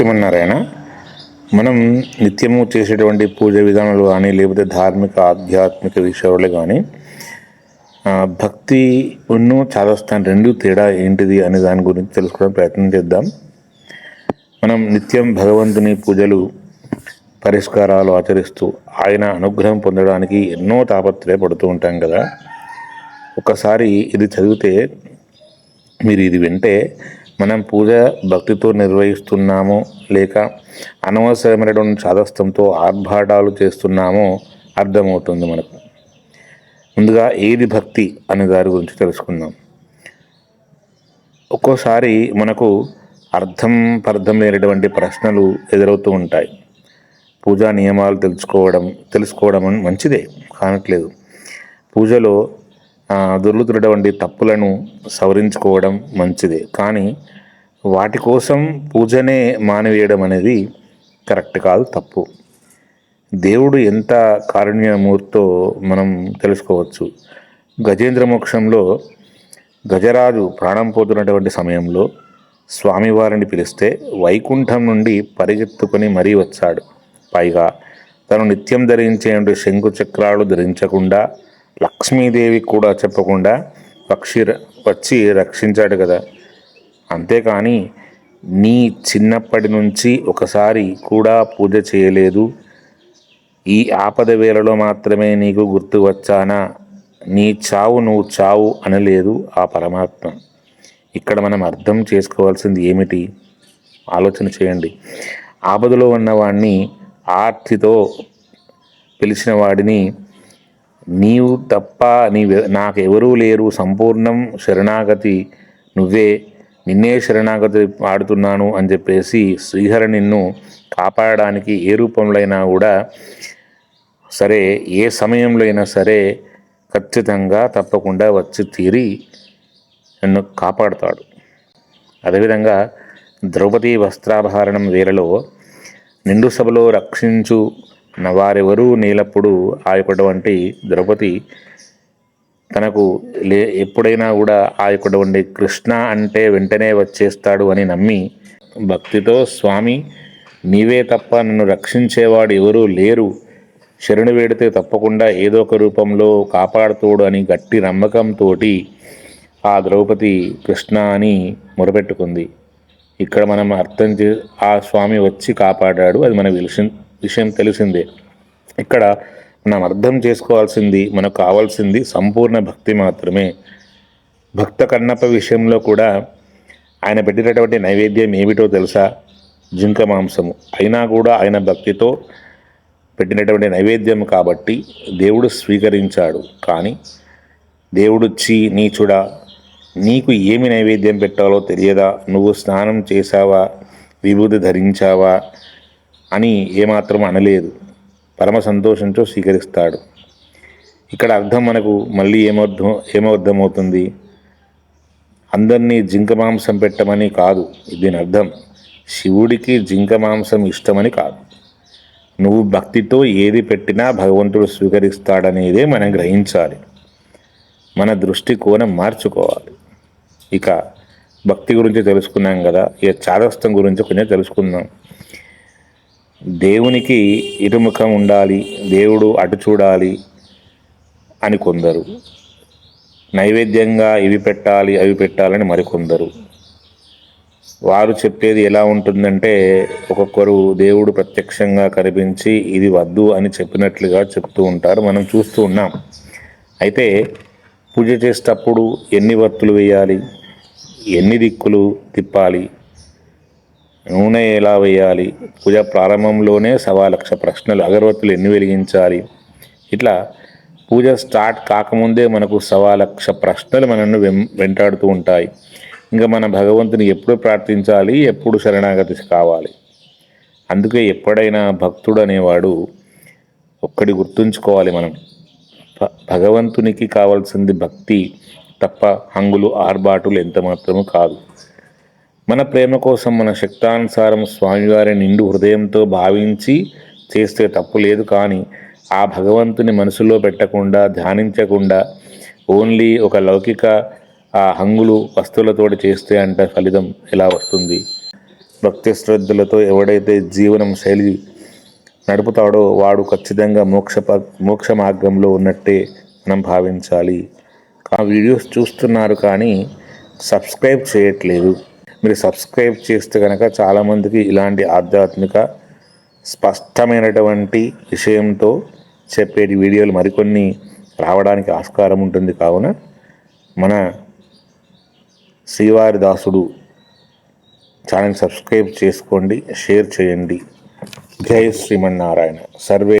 శ్రీమన్నారాయణ మనం నిత్యము చేసేటువంటి పూజ విధానాలు కానీ లేకపోతే ధార్మిక ఆధ్యాత్మిక విషయాలు కానీ భక్తి ఉన్ను చాదస్తాను రెండు తేడా ఏంటిది అనే దాని గురించి తెలుసుకోవడం ప్రయత్నం చేద్దాం. మనం నిత్యం భగవంతుని పూజలు పరిష్కారాలు ఆచరిస్తూ ఆయన అనుగ్రహం పొందడానికి ఎన్నో తాపత్రయపడుతూ ఉంటాం కదా. ఒకసారి ఇది చదివితే మీరు ఇది వింటే మనం పూజ భక్తితో నిర్వహిస్తున్నామో లేక అనవసరమైనటువంటి చాదస్తంతో ఆర్భాటాలు చేస్తున్నామో అర్థమవుతుంది మనకు. ముందుగా ఏది భక్తి అనే దాని గురించి తెలుసుకుందాం. ఒక్కోసారి మనకు అర్థం పర్థం లేనటువంటి ప్రశ్నలు ఎదురవుతూ ఉంటాయి. పూజా నియమాలు తెలుసుకోవడం తెలుసుకోవడం మంచిదే కానట్లేదు. పూజలో దొర్లుతున్నటువంటి తప్పులను సవరించుకోవడం మంచిదే. కానీ వాటి కోసం పూజనే మానివేయడం అనేది కరెక్ట్ కాదు తప్పు. దేవుడు ఎంత కారుణ్యమూర్తో మనం తెలుసుకోవచ్చు. గజేంద్ర మోక్షంలో గజరాజు ప్రాణం పోతున్నటువంటి సమయంలో స్వామివారిని పిలిస్తే వైకుంఠం నుండి పరిగెత్తుకొని మరీ వచ్చాడు. పైగా తను నిత్యం ధరించే శంకు చక్రాలు ధరించకుండా లక్ష్మీదేవి కూడా చెప్పకుండా పక్షి ర- వచ్చి రక్షించాడు కదా. అంతేకాని నీ చిన్నప్పటి నుంచి ఒకసారి కూడా పూజ చేయలేదు. ఈ ఆపద వేళలో మాత్రమే నీకు గుర్తు వచ్చానా? నీ చావు నువ్వు చావు అనలేదు ఆ పరమాత్మ. ఇక్కడ మనం అర్థం చేసుకోవాల్సింది ఏమిటి? ఆలోచన చేయండి. ఆపదలో ఉన్నవాడిని ఆర్తితో పిలిచిన వాడిని నీవు తప్ప నీ నాకెవరూ లేరు సంపూర్ణం శరణాగతి నువ్వే నిన్నే శరణాగతి ఆడుతున్నాను అని చెప్పేసి శ్రీహరి నిన్ను కాపాడడానికి ఏ రూపంలో అయినా కూడా సరే ఏ సమయంలో అయినా సరే ఖచ్చితంగా తప్పకుండా వచ్చి తీరి నన్ను కాపాడుతాడు. అదేవిధంగా ద్రౌపది వస్త్రాభరణం వేళలో నిండు సభలో రక్షించు వారెవరూ నీలప్పుడు యొక్కటువంటి ద్రౌపది తనకు లే ఎప్పుడైనా కూడా ఆ యొక్కటువంటి కృష్ణ అంటే వెంటనే వచ్చేస్తాడు అని నమ్మి భక్తితో స్వామి నీవే తప్ప నన్ను రక్షించేవాడు ఎవరూ లేరు. శరణు వేడితే తప్పకుండా ఏదో ఒక రూపంలో కాపాడుతోడు అని గట్టి నమ్మకంతో ఆ ద్రౌపది కృష్ణ అని మొరపెట్టుకుంది. ఇక్కడ మనం అర్థం చే ఆ స్వామి వచ్చి కాపాడాడు అది మన విషయం విషయం తెలిసిందే. ఇక్కడ మనం అర్థం చేసుకోవాల్సింది మనకు కావాల్సింది సంపూర్ణ భక్తి మాత్రమే. భక్త కన్నప్ప విషయంలో కూడా ఆయన పెట్టినటువంటి నైవేద్యం ఏమిటో తెలుసా? జింక మాంసము. అయినా కూడా ఆయన భక్తితో పెట్టినటువంటి నైవేద్యం కాబట్టి దేవుడు స్వీకరించాడు. కానీ దేవుడిచ్చి నీచుడా నీకు ఏమి నైవేద్యం పెట్టాలో తెలియదా? నువ్వు స్నానం చేశావా? విభూతి ధరించావా? అని ఏమాత్రం అనలేదు. పరమ సంతోషంతో స్వీకరిస్తాడు. ఇక్కడ అర్థం మనకు మళ్ళీ ఏమర్థం ఏమర్థమవుతుంది? అందరినీ జింక మాంసం పెట్టమని కాదు. దీని అర్థం శివుడికి జింక మాంసం ఇష్టమని కాదు. నువ్వు భక్తితో ఏది పెట్టినా భగవంతుడు స్వీకరిస్తాడనేదే మనం గ్రహించాలి. మన దృష్టి కోణం మార్చుకోవాలి. ఇక భక్తి గురించి తెలుసుకున్నాం కదా ఇక చాదస్తం గురించి కొంచెం తెలుసుకుందాం. దేవునికి ఇరుముఖం ఉండాలి దేవుడు అటు చూడాలి అని కొందరు. నైవేద్యంగా ఇవి పెట్టాలి అవి పెట్టాలని మరికొందరు. వారు చెప్పేది ఎలా ఉంటుందంటే ఒక్కొక్కరు దేవుడు ప్రత్యక్షంగా కనిపించి ఇది వద్దు అని చెప్పినట్లుగా చెప్తూ ఉంటారు. మనం చూస్తూ ఉన్నాం. అయితే పూజ చేసేటప్పుడు ఎన్ని వత్తులు వేయాలి ఎన్ని దిక్కులు తిప్పాలి నూనె ఎలా వేయాలి? పూజ ప్రారంభంలోనే సవా లక్ష ప్రశ్నలు అగరవత్తులు ఎన్ని వెలిగించాలి? ఇట్లా పూజ స్టార్ట్ కాకముందే మనకు సవా లక్ష ప్రశ్నలు మనల్ని వెం వెంటాడుతూ ఉంటాయి. ఇంకా మన భగవంతుని ఎప్పుడు ప్రార్థించాలి? ఎప్పుడు శరణాగతి కావాలి? అందుకే ఎప్పుడైనా భక్తుడు అనేవాడు ఒక్కడి గుర్తుంచుకోవాలి మనం. భగవంతునికి కావాల్సింది భక్తి తప్ప హంగులు ఆర్బాటులు ఎంత మాత్రము కాదు. మన ప్రేమ కోసం మన శక్తానుసారం స్వామివారి నిండు హృదయంతో భావించి చేస్తే తప్పు లేదు కానీ ఆ భగవంతుని మనసులో పెట్టకుండా ధ్యానించకుండా ఓన్లీ ఒక లౌకిక ఆ హంగులు వస్తువులతోటి చేస్తే అంటే ఫలితం ఎలా వస్తుంది? భక్తి శ్రద్ధలతో ఎవడైతే జీవనం శైలి నడుపుతాడో వాడు ఖచ్చితంగా మోక్ష ప- మోక్ష మార్గంలో ఉన్నట్టే మనం భావించాలి. ఆ వీడియోస్ చూస్తున్నారు కానీ సబ్స్క్రైబ్ చేయట్లేదు. మీరు సబ్స్క్రైబ్ చేస్తే కనుక చాలామందికి ఇలాంటి ఆధ్యాత్మిక స్పష్టమైనటువంటి విషయంతో చెప్పేటి వీడియోలు మరికొన్ని రావడానికి ఆస్కారం ఉంటుంది. కావున మన శ్రీవారి దాసుడు ఛానల్ సబ్స్క్రైబ్ చేసుకోండి షేర్ చేయండి. జై శ్రీమన్నారాయణ. సర్వే